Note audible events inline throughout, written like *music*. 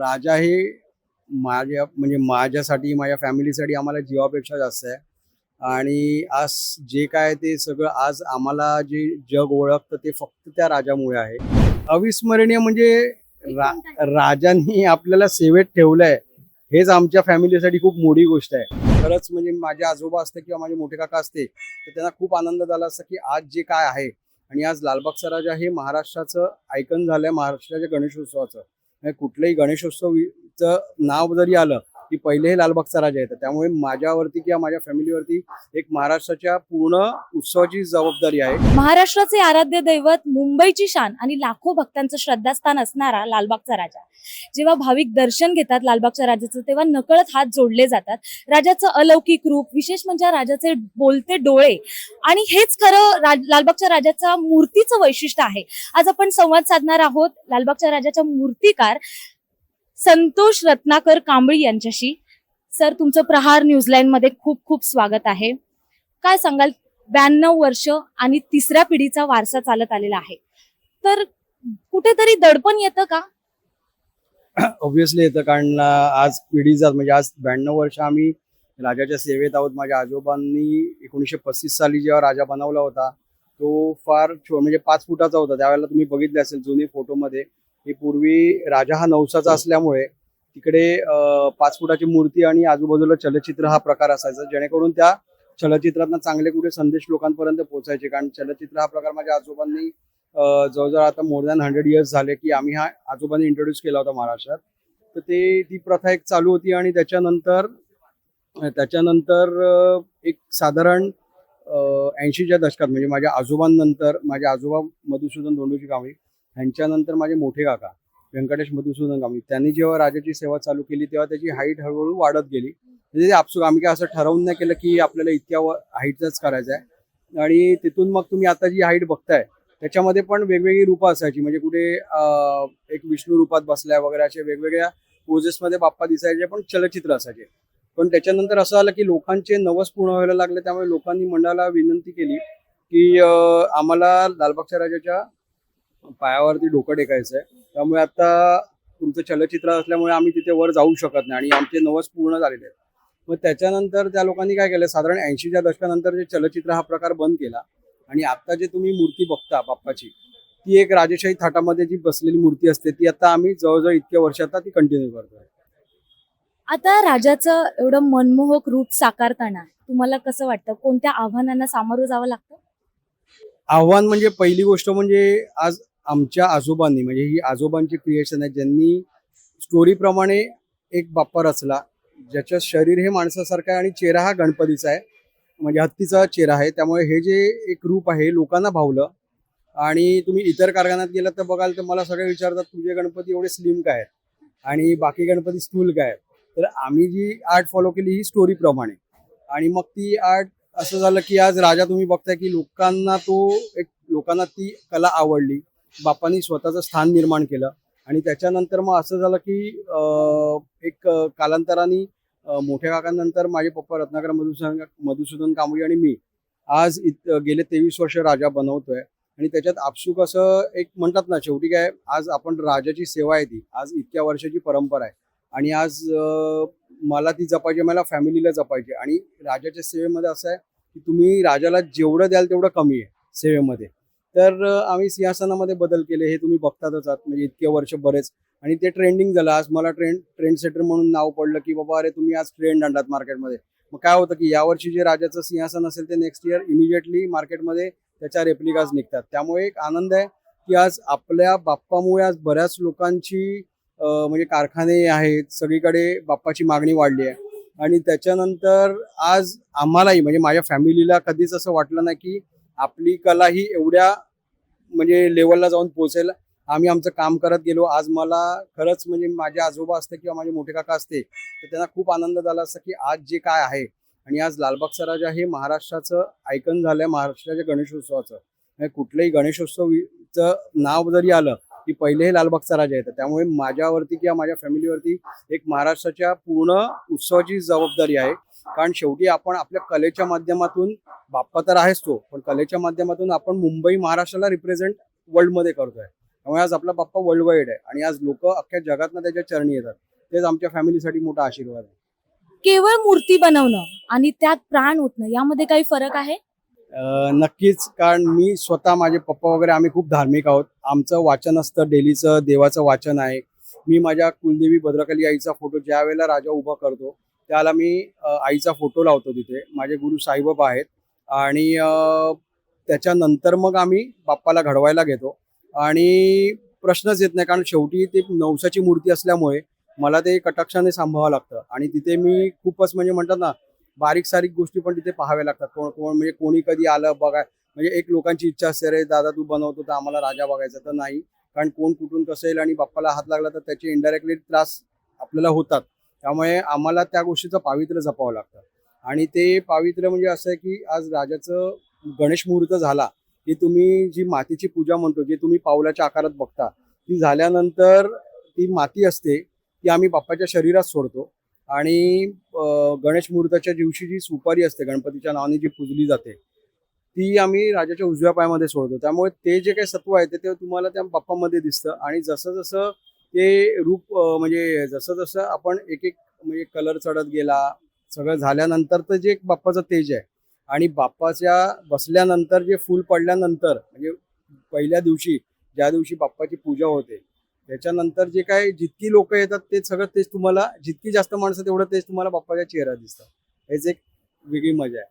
राजा हे माझ्या म्हणजे माझ्यासाठी माझ्या फॅमिलीसाठी आम्हाला जीवापेक्षा जास्त आहे. आणि आज जे काय ते सगळं आज आम्हाला जे जग ओळखतं ते फक्त त्या राजामुळे आहे. अविस्मरणीय म्हणजे रा राजांनी आपल्याला सेवेत ठेवलंय हेच आमच्या फॅमिलीसाठी खूप मोठी गोष्ट आहे. खरंच म्हणजे माझे आजोबा असते किंवा माझे मोठे काका असते तर त्यांना खूप आनंद झाला असता की आज जे काय आहे. आणि आज लालबागचा राजा हे महाराष्ट्राचं आयकन झालंय महाराष्ट्राच्या गणेशोत्सवाचं. म्हणजे कुठलंही गणेशोत्सवचं नाव जरी आलं की पहिले हे लालबागचा राजा येतं त्यामुळे माझ्यावरती किंवा माझ्या फॅमिलीवरती एक महाराष्ट्राच्या पूर्ण उत्सवाची जबाबदारी आहे. महाराष्ट्राचे आराध्य दैवत मुंबईची शान आणि लाखो भक्तांचं श्रद्धास्थान असणारा लालबागचा राजा. जेव्हा भाविक दर्शन घेतात लालबागच्या राजाचं तेव्हा नकळत हात जोडले जातात. राजाचं अलौकिक रूप विशेष म्हणजे राजाचे बोलते डोळे. आणि हेच खरं राज- लालबागच्या राजाचा मूर्तीचं वैशिष्ट्य आहे. आज आपण संवाद साधणार आहोत. लालबागच्या राजाच्या मूर्तिकार संतोष रत्नाकर कांबळी यांच्याशी. सर तुमचं प्रहार न्यूझीलँडमध्ये खूप खूप स्वागत आहे. काय सांगाल? ब्याण्णव वर्ष आणि तिसऱ्या पिढीचा वारसा चालत आलेला आहे. तर कुठेतरी दडपण येतं का? ऑब्विसली येतं कारण आज पिढीचा म्हणजे आज ब्याण्णव वर्ष आम्ही राजाच्या सेवेत आहोत. माझ्या आजोबांनी एकोणीसशे पस्तीस साली जेव्हा राजा बनवला होता तो फार म्हणजे पाच फुटाचा होता. त्यावेळेला तुम्ही बघितले असेल जुने फोटोमध्ये हे पूर्वी राजा हा नवसाचा असल्यामुळे तिकडे पाच फुटाची मूर्ती आणि आजूबाजूला चलचित्र हा प्रकार असायचा जेणेकरून त्या चलचित्रातनं चांगले कुठे संदेश लोकांपर्यंत पोहोचायचे. कारण चलचित्र हा प्रकार माझ्या आजोबांनी जवळजवळ आता मोर दॅन हंड्रेड इयर्स झाले की आम्ही हा आजोबांनी इंट्रोड्यूस केला होता महाराष्ट्रात. तर ते ती प्रथा एक चालू होती आणि त्याच्यानंतर त्याच्यानंतर एक साधारण ऐंशीच्या दशकात म्हणजे माझ्या आजोबांनंतर माझे आजोबा मधुसूदन दोंडूची कांबळी ह्यांच्यानंतर माझे मोठे काका व्यंकटेश मधुसूदन कांबळी त्यांनी जेव्हा राजाची सेवा चालू केली तेव्हा त्याची हाईट हळूहळू वाढत गेली. म्हणजे ते आपसुक आम्ही काय असं ठरवून नाही केलं की आपल्याला इतक्या हाईटचाच करायचं आहे. आणि तिथून मग तुम्ही आता जी हाईट बघताय त्याच्यामध्ये पण वेगवेगळी रूपं असायची. म्हणजे कुठे एक विष्णू रूपात बसलाय वगैरे असे वेगवेगळ्या पोजेसमध्ये बाप्पा दिसायचे पण चलचित्र असायचे. पण त्याच्यानंतर असं आलं की लोकांचे नवस पूर्ण व्हायला लागले त्यामुळे लोकांनी मंडळाला विनंती केली की आम्हाला लालबागच्या राजाच्या पायावरती डोकं टेकायचं आहे त्यामुळे आता तुमचं चलचित्र असल्यामुळे आम्ही तिथे वर जाऊ शकत नाही आणि आमचे नवस पूर्ण झालेले आहेत. मग त्याच्यानंतर त्या लोकांनी काय केलं? साधारण ऐंशीच्या दशकानंतर जे चलचित्र हा प्रकार बंद केला आणि आता जे तुम्ही मूर्ती बघता बाप्पाची ती एक राजेशाही थाटामध्ये जी बसलेली मूर्ती असते ती आता आम्ही जवळजवळ इतक्या वर्षात ती कंटिन्यू करतोय. आता राजाचं एवढं मनमोहक रूप साकारताना तुम्हाला कसं वाटतं? कोणत्या आव्हानांना सामोरं जावं लागतं? आव्हान म्हणजे पहिली गोष्ट म्हणजे आज आमच्या आजोबांनी म्हणजे ही आजोबांची क्रिएशन आहे ज्यांनी स्टोरीप्रमाणे एक बाप्पा रचला ज्याचं शरीर हे माणसासारखं आहे आणि चेहरा हा गणपतीचा आहे. म्हणजे हत्तीचा चेहरा आहे. त्यामुळे हे जे एक रूप आहे लोकांना भावलं. आणि तुम्ही इतर कारखान्यात गेलात तर बघाल तर मला सगळे विचारतात तुझे गणपती एवढे स्लिम काय आहेत? आणि बाकी गणपती स्थूल काय आहेत? तर आम्ही जी आर्ट फॉलो केली ही स्टोरीप्रमाणे आणि मग ती आर्ट असं झालं की आज राजा तुम्ही बघताय की लोकांना तो एक लोकांना ती कला आवडली. बापांनी स्वतःचं स्थान निर्माण केलं. आणि त्याच्यानंतर मग असं झालं की एक कालांतराने मोठ्या काकांनंतर माझे पप्पा रत्नाकर मधुसूदन मधुसूदन कांबळी आणि मी आज इत गेले तेवीस वर्ष राजा बनवतोय. आणि त्याच्यात आपसूक असं एक म्हणतात ना शेवटी काय आज आपण राजाची सेवा आहे ती. आज इतक्या वर्षाची परंपरा आहे. आणि आज मला ती जपायची मला फॅमिलीला जपायची आणि राजाच्या सेवेमध्ये असं आहे की तुम्ही राजाला जेवढं द्याल तेवढं कमी आहे सेवेमध्ये. तर आम्ही सिंहासनामध्ये बदल केले हे तुम्ही बघतातच आहात म्हणजे इतके वर्ष बरेच. आणि ते ट्रेंडिंग झालं. आज मला ट्रेंड ट्रेंड सेटर म्हणून नाव पडलं की बाबा अरे तुम्ही आज ट्रेंड आणलात मार्केटमध्ये मग काय होतं की यावर्षी जे राजाचं सिंहासन असेल ते नेक्स्ट इयर इमिजिएटली मार्केटमध्ये त्याच्या रेप्लिकाज निघतात. त्यामुळे एक आनंद आहे की आज आपल्या बाप्पामुळे आज बऱ्याच लोकांची म्हणजे कारखाने आहेत सगळीकडे बाप्पाची मागणी वाढली आहे. आणि त्याच्यानंतर आज आम्हालाही म्हणजे माझ्या फॅमिलीला कधीच असं वाटलं नाही की आपली कला ही एवढ्या म्हणजे लेवलला जाऊन पोहोचेल. आम्ही आमचं काम करत गेलो. आज मला खरंच म्हणजे माझे आजोबा असते किंवा माझे मोठे काका असते तर त्यांना खूप आनंद झाला असता की आज जे काय आहे. आणि आज लालबागचा राजा हे महाराष्ट्राचं आयकन झालंय महाराष्ट्राच्या गणेशोत्सवाचं. म्हणजे कुठलंही गणेशोत्सवचं नाव जरी आलं की पहिले हे लालबागचा राजा येतं त्यामुळे माझ्यावरती किंवा माझ्या फॅमिलीवरती एक महाराष्ट्राच्या पूर्ण उत्सवाची जबाबदारी आहे. कारण शेवटी आपण आपल्या कलेच्या माध्यमातून बाप्पा तर आहेच तो पण कलेच्या माध्यमातून आपण मुंबई महाराष्ट्राला रिप्रेझेंट वर्ल्डमध्ये करतोय. त्यामुळे आज आपला बाप्पा वर्ल्ड वाईड आहे आणि आज लोक अख्ख्या जगातनं त्याच्या चरणी येतात. तेच आमच्या फॅमिलीसाठी मोठा आशीर्वाद आहे. केवळ मूर्ती बनवणं आणि त्यात प्राण ओतणं यामध्ये काही फरक आहे? नक्कीच कारण मी स्वतः माझे पप्पा वगैरे आम्ही खूप धार्मिक आहोत. आमचं वाचन असतं डेलीचं देवाचं वाचन आहे. मी माझ्या कुलदेवी भद्रकाली आईचा फोटो ज्या वेळेला राजा उभा करतो त्याला मी आईचा फोटो लावतो तिथे. माझे गुरु साईबाबा आहेत. आणि त्याच्यानंतर मग आम्ही बाप्पाला घडवायला घेतो. आणि प्रश्नच येत नाही कारण शेवटी ते नवसाची मूर्ती असल्यामुळे मला ते कटाक्षाने सांभाळावं लागतं. आणि तिथे मी खूपच म्हणजे म्हणतात ना बारीक सारीक गोष्टी पण तिथे पाहाव्या लागतात. कोण कोण म्हणजे कोणी कधी आलं बघा म्हणजे एक लोकांची इच्छा असते रे दादा तू बनवतो तर आम्हाला राजा बघायचा. तर नाही. कारण कोण कुठून कसं येईल आणि बाप्पाला हात लागला तर त्याचे इनडायरेक्टली त्रास आपल्याला होतात. त्यामुळे आम्हाला त्या गोष्टीचं पावित्र्य जपावं लागतं. आणि ते पावित्र्य म्हणजे असं आहे की आज राजाचं गणेश मुहूर्त झाला की तुम्ही जी मातीची पूजा म्हणतो जी तुम्ही पावलाच्या आकारात बघता ती झाल्यानंतर ती माती असते ती आम्ही बाप्पाच्या शरीरात सोडतो. आणि गणेश मुहूर्ताच्या दिवशी जी सुपारी असते गणपतीच्या नावाने जी पूजली जाते ती आम्ही राजाच्या उजव्या पायामध्ये सोडतो. त्यामुळे ते जे काही सत्व आहे ते ते तुम्हाला त्या बाप्पामध्ये दिसतं. आणि जसं जसं ते रूप म्हणजे जसं जसं आपण एक एक म्हणजे कलर चढत गेला सगळं झाल्यानंतर तर जे एक बाप्पाचं तेज आहे. आणि बाप्पाच्या बसल्यानंतर जे फूल पडल्यानंतर म्हणजे पहिल्या दिवशी ज्या दिवशी बाप्पाची पूजा होते त्याच्यानंतर जे काय जितकी लोक येतात ते सगळं तेच तुम्हाला जितकी जास्त माणसं तेवढं तेच तुम्हाला बाप्पाच्या चेहरा दिसतं हेच एक वेगळी मजा आहे.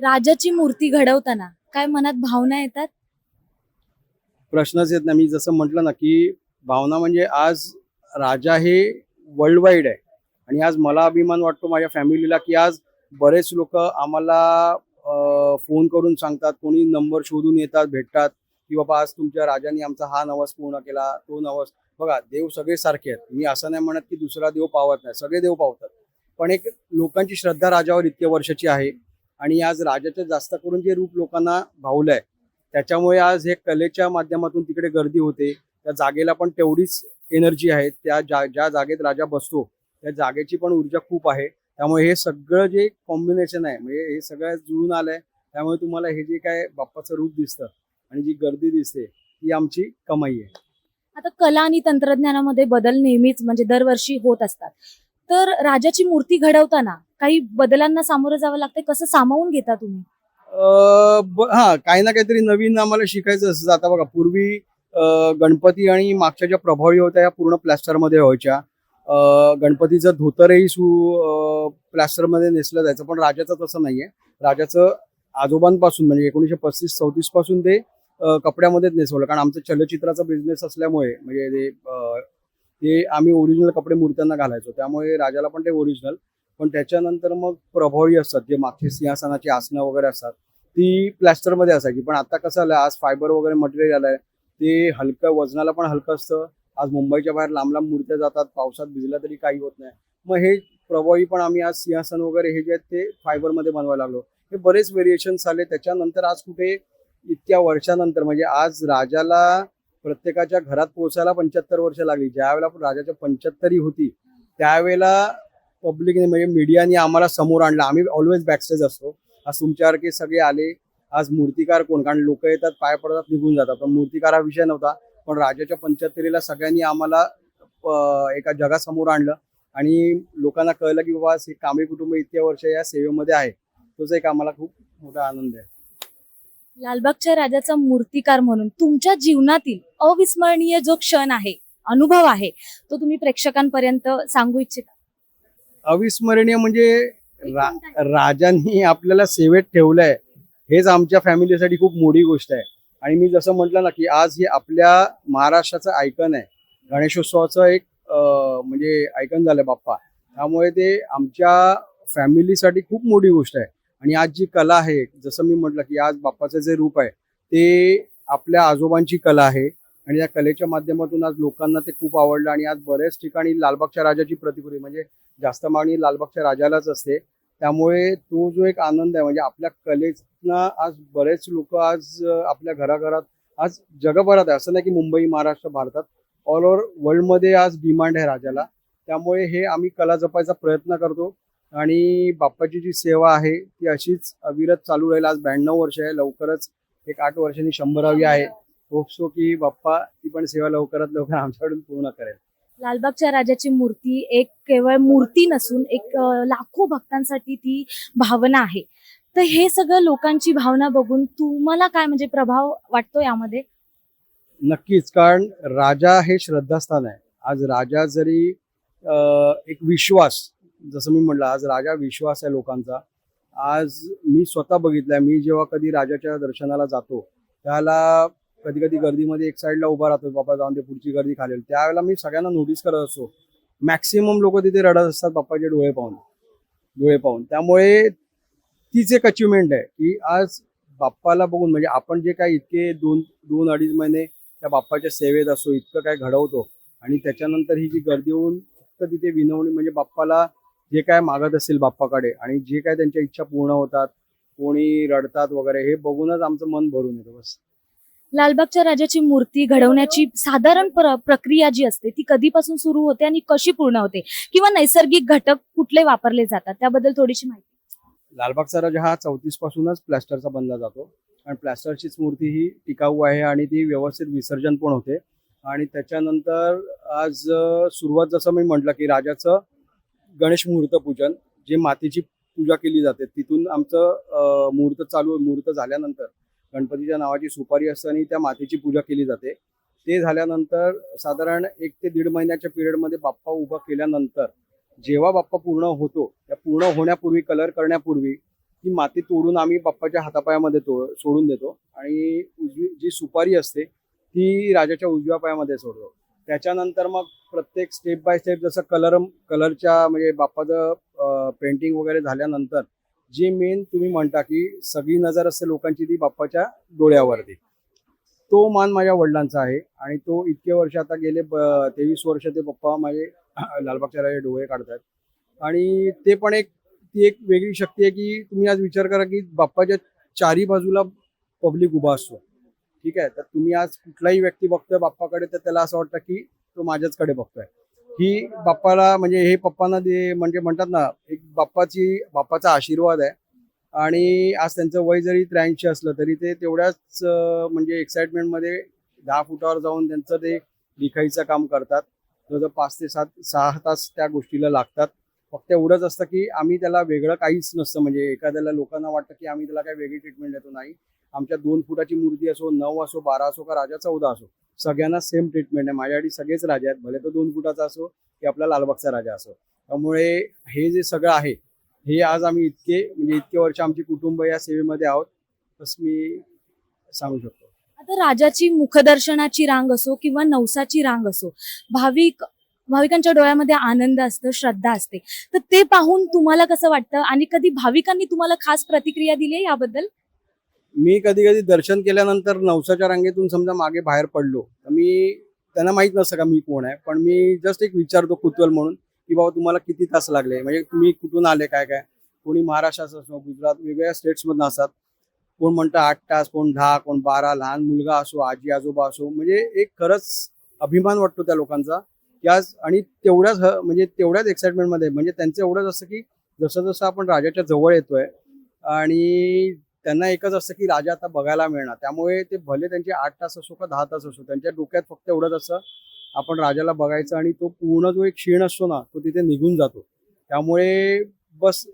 राजाची मूर्ती घडवताना काय मनात भावना येतात? प्रश्नच येत नाही. मी जसं म्हटलं ना की भावना म्हणजे आज राजा हे वर्ल्ड वाईड आहे. आणि आज मला अभिमान वाटतो माझ्या फॅमिलीला की आज बरेच लोक आम्हाला फोन करून सांगतात कोणी नंबर शोधून येतात भेटतात की बाबा आज तुमच्या राजाने आमचा हा नवस पूर्ण केला तो नवस. बघा देव सगळे सारखे आहेत. मी असं नाही म्हणत की दुसरा देव पावत नाही. सगळे देव पावतात. पण एक लोकांची श्रद्धा राजावर इतक्या वर्षाची आहे. आणि आज राजाचं जास्त करून जे रूप लोकांना भावलंय त्याच्यामुळे आज हे कलेच्या माध्यमातून तिकडे गर्दी होते. त्या जागेला पण तेवढीच एनर्जी आहे. त्या जा ज्या जागेत राजा बसतो त्या जागेची पण ऊर्जा खूप आहे. त्यामुळे हे सगळं जे कॉम्बिनेशन आहे म्हणजे हे सगळं जुळून आलंय त्यामुळे तुम्हाला हे जे काय बाप्पाचं रूप दिसतं आणि जी गर्दी दिसते ती आमची कमाई आहे. आता कला आणि तंत्रज्ञानामध्ये बदल नेहमीच म्हणजे दरवर्षी होत असतात. तर राजाची मूर्ती घडवताना काही बदलांना सामोरं जावं लागतं कसं सामावून घेता तुम्ही? हा काही ना काहीतरी नवीन आम्हाला शिकायचं असतं. आता बघा पूर्वी गणपती आणि मागच्या ज्या प्रभावी होत्या या पूर्ण प्लॅस्टरमध्ये व्हायच्या. गणपतीचं धोतरही सु प्लॅस्टरमध्ये नेसलं जायचं पण राजाचं तसं नाहीये. राजाचं आजोबांपासून म्हणजे एकोणीशे पस्तीस चौतीसपासून ते कपड्यामध्येच नेसवलं. कारण आमचं चलचित्राचा बिझनेस असल्यामुळे म्हणजे ते ते आम्ही ओरिजिनल कपडे मूर्त्यांना घालायचो. त्यामुळे राजाला पण ते ओरिजिनल पण त्याच्यानंतर मग प्रभावी असतात जे मागचे सिंहासनाची आसनं वगैरे असतात ती प्लॅस्टरमध्ये असायची. पण आता कसं आलं आज फायबर वगैरे मटेरियल आलंय. ते हलकं वजनाला पण हलकं असतं. आज मुंबईच्या बाहेर लांब लांब मूर्त्या जातात पावसात भिजल्या तरी काही होत नाही. मग हे प्रभावी पण आम्ही आज सिंहासन वगैरे हे जे आहेत ते फायबरमध्ये बनवायला लागलो. हे बरेच व्हेरिएशन्स आले. त्याच्यानंतर आज कुठे इतक्या वर्षानंतर म्हणजे आज राजाला प्रत्येकाच्या घरात पोहोचायला पंच्याहत्तर वर्ष लागली. ज्यावेळेला पण राजाच्या पंच्याहत्तरी होती त्यावेळेला पब्लिकने म्हणजे मीडियाने आम्हाला समोर आणलं. आम्ही ऑलवेज बॅकस्टेज असतो. आज तुमच्यासारखे सगळे आले आज मूर्तिकार कोण? कारण लोक येतात पाय पडतात निघून जातात. पण मूर्तिकार हा विषय नव्हता. पण राजाच्या पंच्याहत्तरीला सगळ्यांनी आम्हाला एका जगासमोर आणलं. आणि लोकांना कळलं की बाबा हे कांबळे कुटुंब इतक्या वर्ष या सेवेमध्ये आहे. तोच एक आम्हाला खूप मोठा आनंद आहे. लालबागच्या राजाचा मूर्तिकार म्हणून तुमच्या जीवनातील अविस्मरणीय जो क्षण आहे अनुभव आहे तो तुम्ही प्रेक्षकांपर्यंत सांगू इच्छिता? अविस्मरणीय म्हणजे रा राजांनी आपल्याला सेवेत ठेवलंय. हेच आमच्या फॅमिलीसाठी खूप मोठी गोष्ट आहे. आणि मी जसं म्हटलं ना की आज हे आपल्या महाराष्ट्राचं आयकन आहे. गणेशोत्सवाचं एक म्हणजे आयकन झालं बाप्पा. त्यामुळे ते आमच्या फॅमिलीसाठी खूप मोठी गोष्ट आहे. आणि आज जी कला आहे जसं मी म्हटलं की आज बाप्पाचं जे रूप आहे ते आपल्या आजोबांची कला आहे. आणि या कलेच्या माध्यमातून आज लोकांना ते खूप आवडलं. आणि आज बऱ्याच ठिकाणी लालबागच्या राजाची प्रतिकृती म्हणजे जास्त मागणी लालबागच्या राजालाच असते. त्यामुळे तो जो एक आनंद आहे म्हणजे आपल्या कलेना आज बरेच लोक आज आपल्या घराघरात आज जगभरात आहे. असं नाही की मुंबई महाराष्ट्र भारतात ऑल ओव्हर वर्ल्डमध्ये आज डिमांड आहे राजाला. त्यामुळे हे आम्ही कला जपायचा प्रयत्न करतो. आणि बाप्पाची जी सेवा आहे ती अशीच अविरत चालू राहील. आज ब्याण्णव वर्ष आहे. लवकरच एक आठ वर्षांनी शंभरावी आहे. होप सो की बाप्पा ती पण सेवा लवकरात लवकर आमच्याकडून पूर्ण करेल. लालबागच्या राजाची मूर्ती एक केवळ मूर्ती नसून एक लाखो भक्तांसाठी ती भावना आहे. तर हे सगळं लोकांची भावना बघून तुम्हाला काय म्हणजे प्रभाव वाटतो यामध्ये? नक्कीच कारण राजा हे श्रद्धास्थान आहे. आज राजा जरी एक विश्वास जसं मी म्हटलं आज राजा विश्वास आहे लोकांचा. आज मी स्वतः बघितलंय मी जेव्हा कधी राजाच्या दर्शनाला जातो त्याला कधी कधी गर्दीमध्ये एक साईडला उभा राहतो बाबा जाऊन ते पुढची गर्दी खालेल त्यावेळेला मी सगळ्यांना नोटीस करत असतो. मॅक्सिमम लोक तिथे रडत असतात बाप्पाचे डोळे पाहून. डोळे पाहून. त्यामुळे तीच एक अचिव्हमेंट आहे की आज बाप्पाला बघून म्हणजे आपण जे काय इतके दोन दोन अडीच महिने त्या बाप्पाच्या सेवेत असो इतकं काय घडवतो आणि त्याच्यानंतर ही जी गर्दी होऊन फक्त तिथे विनवणी म्हणजे बाप्पाला जे काय मागत असेल बाप्पाकडे आणि जे काय त्यांच्या इच्छा पूर्ण होतात कोणी रडतात वगैरे हे बघूनच आमचं मन भरून येतं बस. लालबागच्या राजाची मूर्ती घडवण्याची साधारण प्र- प्रक्रिया जी असते ती कधीपासून सुरू होते आणि कशी पूर्ण होते? किंवा नैसर्गिक घटक कुठले वापरले जातात? त्याबद्दल थोडीशी माहिती. लालबागचा राजा हा चौतीस पासूनच प्लॅस्टरचा बनला जातो. आणि प्लॅस्टरचीच मूर्ती ही टिकाऊ आहे आणि ती व्यवस्थित विसर्जन पण होते. आणि त्याच्यानंतर आज सुरुवात जसं मी म्हटलं की राजाचं गणेश मुहूर्त पूजन जे मातीची पूजा केली जाते तिथून आमचं मुहूर्त चालू मुहूर्त झाल्यानंतर गणपतीच्या नावाची सुपारी असते आणि त्या मातीची पूजा केली जाते. ते झाल्यानंतर साधारण एक ते दीड महिन्याच्या पिरियडमध्ये बाप्पा उभा केल्यानंतर जेव्हा बाप्पा पूर्ण होतो त्या पूर्ण होण्यापूर्वी कलर करण्यापूर्वी ती माती तोडून आम्ही बाप्पाच्या हातापायामध्ये तो सोडून देतो. आणि उजवी जी सुपारी असते ती राजाच्या उजव्या पायामध्ये सोडतो. त्याच्यानंतर मग प्रत्येक स्टेप बाय स्टेप जसं कलर कलरच्या म्हणजे बाप्पाचं पेंटिंग वगैरे झाल्यानंतर जे मेन तुम्ही म्हणता की सगळी नजर असते लोकांची ती बाप्पाच्या डोळ्यावरती. तो मान माझ्या वडिलांचा आहे आणि तो इतके वर्ष आता गेले तेवीस वर्ष ते पप्पा माझे *clears throat* लालबागच्या राजा डोळे काढतात आणि ते पण एक ती एक वेगळी शक्ती आहे की तुम्ही आज विचार करा की बाप्पाच्या चारी बाजूला पब्लिक उभा असतो. ठीक आहे? तर तुम्ही आज कुठलाही व्यक्ती बघतोय बाप्पाकडे तर त्याला असं वाटतं की तो माझ्याचकडे बघतोय. ही बाप्पाला म्हणजे हे पप्पांना दे म्हणजे म्हणतात ना एक बाप्पाची बाप्पाचा आशीर्वाद आहे. आणि आज त्यांचं वय जरी त्र्याऐंशी असलं तरी ते तेवढ्याच म्हणजे एक्साइटमेंटमध्ये दहा फुटावर जाऊन त्यांचं ते लिखाईचं काम करतात. जवळजवळ पाच ते सात सहा तास त्या गोष्टीला लागतात. फक्त एवढंच असतं की आम्ही त्याला वेगळं काहीच नसतं. म्हणजे एखाद्याला लोकांना वाटतं की आम्ही त्याला काही वेगळी ट्रीटमेंट देतो नाही. आमच्या दोन फुटाची मूर्ती असो नऊ असो बारा असो का राजा चौदा असो सगळ्यांना सेम ट्रीटमेंट आहे. माझ्यासाठी सगळेच राजा आहेत. भले तो दोन फुटाचा असो की आपला लालबागचा राजा असो. त्यामुळे हे जे सगळं आहे हे आज आम्ही इतके म्हणजे इतके वर्ष आमची कुटुंब या सेवेमध्ये आहोत असं मी सांगू शकतो. आता राजाची मुखदर्शनाची रांग असो किंवा नवसाची रांग असो भाविक भाविकांच्या डोळ्यामध्ये आनंद असतो श्रद्धा असते. तर ते पाहून तुम्हाला कसं वाटतं? आणि कधी भाविकांनी तुम्हाला खास प्रतिक्रिया दिली आहे याबद्दल? मी कधी कधी दर्शन केल्यानंतर नवसाच्या रांगेतून समजा मागे बाहेर पडलो तर मी त्यांना माहीत नसतं का मी कोण आहे पण मी जस्ट एक विचारतो कुतूहल म्हणून की बाबा तुम्हाला किती तास लागले? म्हणजे तुम्ही कुठून आले काय काय? कोणी महाराष्ट्राचं असो गुजरात वेगवेगळ्या स्टेट्समधनं असतात. कोण म्हणतं आठ तास कोण दहा कोण बारा लहान मुलगा असो आजी आजोबा असो म्हणजे एक खरंच अभिमान वाटतो त्या लोकांचा याच आणि तेवढ्याच म्हणजे तेवढ्याच एक्साइटमेंटमध्ये म्हणजे त्यांचं एवढंच असतं की जसं जसं आपण राजाच्या जवळ येतोय आणि त्यांना एकच असतं की राजा आता बघायला मिळणार. त्यामुळे ते भले त्यांचे आठ तास असो का दहा तास असो त्यांच्या डोक्यात फक्त एवढंच असतं आपण राजाला बघायचं आणि तो पूर्ण जो एक क्षीण असतो ना तो तिथे निघून जातो. त्यामुळे बस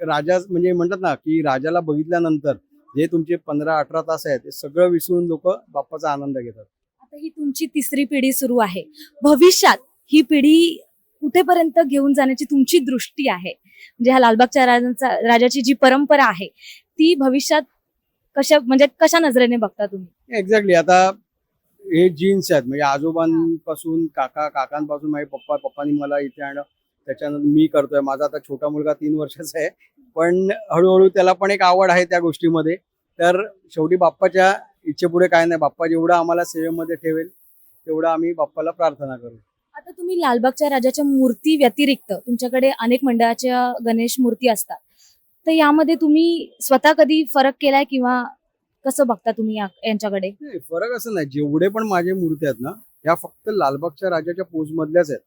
राजा म्हणजे म्हणतात ना की राजाला बघितल्यानंतर जे तुमचे पंधरा अठरा तास आहेत ते सगळं विसरून लोक बाप्पाचा आनंद घेतात. आता ही तुमची तिसरी पिढी सुरू आहे. भविष्यात ही पिढी कुठेपर्यंत घेऊन जाण्याची तुमची दृष्टी आहे? म्हणजे ह्या लालबागच्या राजांचा राजाची जी परंपरा आहे ती भविष्यात कशा म्हणजे कशा नजरेने बघता तुम्ही? एक्झॅक्टली आता हे जीन्स आहेत. म्हणजे आजोबांपासून काका काकांपासून माझे पप्पा पप्पांनी मला इथे आणलं. त्याच्यानंतर मी करतोय. माझा आता छोटा मुलगा तीन वर्षाचा आहे. पण हळूहळू त्याला पण एक आवड आहे त्या गोष्टीमध्ये. तर शेवटी बाप्पाच्या इच्छेपुढे काय नाही. बाप्पा जेवढं आम्हाला सेवेमध्ये ठेवेल तेवढं आम्ही बाप्पाला प्रार्थना करू. आता तुम्ही लालबागच्या राजाच्या मूर्ती व्यतिरिक्त तुमच्याकडे अनेक मंडळाच्या गणेश मूर्ती असतात. तर यामध्ये तुम्ही स्वतः कधी फरक केलाय किंवा कसं बघता तुम्ही या- यांच्याकडे? नाही फरक असं नाही. जेवढे पण माझे मूर्ती आहेत ना ह्या फक्त लालबागच्या राजाच्या पोज मधल्याच आहेत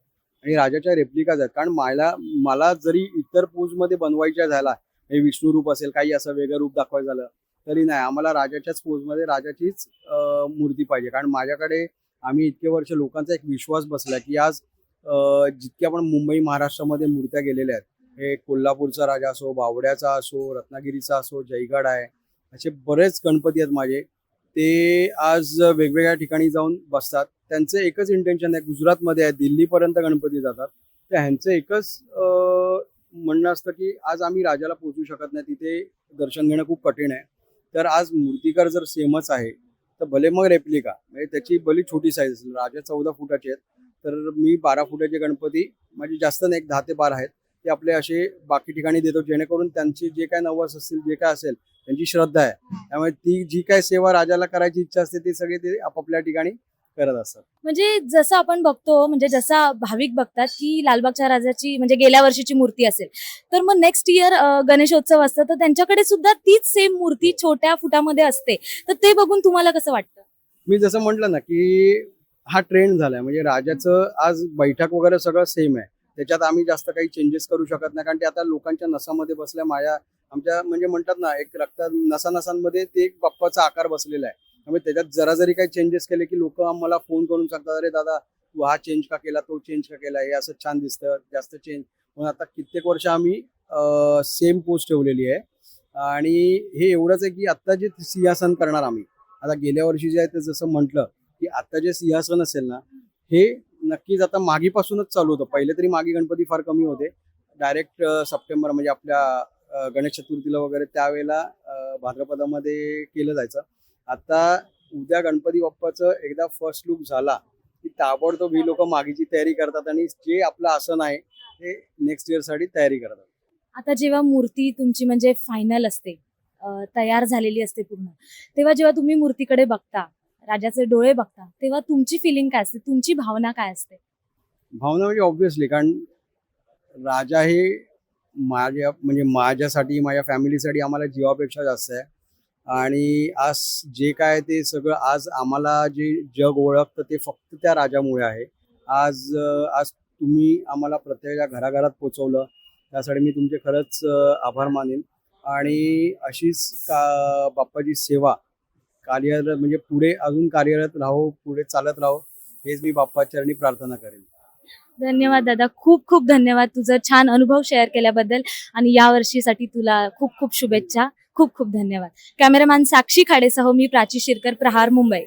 आणि राजाच्या रेप्लिकाच आहेत. कारण मला मला जरी इतर पोजमध्ये बनवायच्या झाला हे विष्णू रूप असेल काही असं वेगळं रूप दाखवायचं झालं तरी नाही. आम्हाला राजाच्याच पोजमध्ये राजाचीच अं, मूर्ती पाहिजे. कारण माझ्याकडे आम्ही इतके वर्ष लोकांचा एक विश्वास बसला की आज अं, जितक्या पण मुंबई महाराष्ट्रामध्ये मूर्त्या गेलेल्या आहेत हे कोल्हापूरचा राजा असो बावड्याचा असो रत्नागिरीचा असो जयगड आहे असे बरेच गणपती आहेत माझे. ते आज वेगवेगळ्या ठिकाणी जाऊन बसतात. त्यांचं एकच इंटेन्शन आहे गुजरातमध्ये आहे दिल्लीपर्यंत गणपती जातात. तर ह्यांचं एकच म्हणणं असतं की आज आम्ही राजाला पोहोचू शकत नाही तिथे दर्शन घेणं खूप कठीण आहे. तर आज मूर्तिकार जर सेमच आहे तर भले मग रेप्लिका म्हणजे त्याची भली छोटी साईज असेल राजा चौदा फुटाचे आहेत तर मी बारा फुटाचे गणपती माझे जास्त नाही एक दहा ते बारा आहेत ते आपले असे बाकी ठिकाणी देतो जेणेकरून त्यांची जे काय नवस असतील जे काय असेल त्यांची श्रद्धा आहे. त्यामुळे ती जी काय सेवा राजाला करायची इच्छा असते ती सगळे ते आपापल्या ठिकाणी करत असतात. म्हणजे जसं आपण बघतो म्हणजे जसा भाविक बघतात की लालबागच्या राजाची म्हणजे गेल्या वर्षीची मूर्ती असेल. तर मग नेक्स्ट इयर गणेशोत्सव असतं तर त्यांच्याकडे सुद्धा तीच सेम मूर्ती छोट्या फुटामध्ये असते. तर ते बघून तुम्हाला कसं वाटतं? मी जसं म्हटलं ना की हा ट्रेंड झालाय. म्हणजे राजाचं आज बैठक वगैरे सगळं सेम आहे. त्याच्यात आम्ही जास्त काही चेंजेस करू शकत नाही. कारण ते आता लोकांच्या नसामध्ये बसल्या माझ्या आमच्या म्हणजे म्हणतात ना एक रक्त नसा नसांमध्ये ते एक बाप्पाचा आकार बसलेला आहे. त्यामुळे त्याच्यात जरा जरी काही चेंजेस केले की लोक आम्हाला फोन करून सांगतात अरे दादा तू हा चेंज का केला? तो चेंज का केला? हे असं छान दिसतं जास्त चेंज म्हणून आता कित्येक वर्ष आम्ही सेम पोस्ट ठेवलेली आहे. आणि हे एवढंच आहे की आत्ता जे सिंहासन करणार आम्ही आता गेल्या वर्षी जे आहे ते जसं म्हटलं की आता जे सिंहासन असेल ना हे नक्कीच आता मागीपासूनच चालू होतं. पहिले तरी मागे गणपती फार कमी होते. डायरेक्ट सप्टेंबर म्हणजे आपल्या गणेश चतुर्थीला वगैरे त्यावेळेला भाद्रपदामध्ये केलं जायचं. आता उद्या गणपती बाप्पाचं एकदा फर्स्ट लुक झाला की ताबडतोब ही लोक मागीची तयारी करतात आणि जे आपलं आसन आहे ते नेक्स्ट इयरसाठी तयारी करतात. आता जेव्हा मूर्ती तुमची म्हणजे फायनल असते तयार झालेली असते पूर्ण तेव्हा जेव्हा तुम्ही मूर्तीकडे बघता राजाचे डोळे बघता तेव्हा तुमची फिलिंग काय असते? तुमची भावना काय असते? भावना म्हणजे ऑब्विसली कारण राजा हे माझ्या म्हणजे माझ्यासाठी माझ्या फॅमिलीसाठी आम्हाला जीवापेक्षा जास्त आहे. आणि आज जे काय ते सगळं आज आम्हाला जे जग ओळखतं ते फक्त त्या राजामुळे आहे. आज आज तुम्ही आम्हाला प्रत्येकाच्या घराघरात पोचवलं त्यासाठी मी तुमचे खरंच आभार मानेन. आणि अशीच का बाप्पाची सेवा कार्यरत म्हणजे पुढे अजून कार्यरत राहो पुढे चालत राहो हेच मी बाप्पा चरणी प्रार्थना करेन. धन्यवाद दादा खूप खूप धन्यवाद तुझा छान अनुभव शेअर केल्याबद्दल आणि या वर्षीसाठी तुला खूप खूप शुभेच्छा. खूप खूप धन्यवाद. कॅमेरामॅन साक्षी खाडेसह मी प्राची शिरकर प्रहार मुंबई.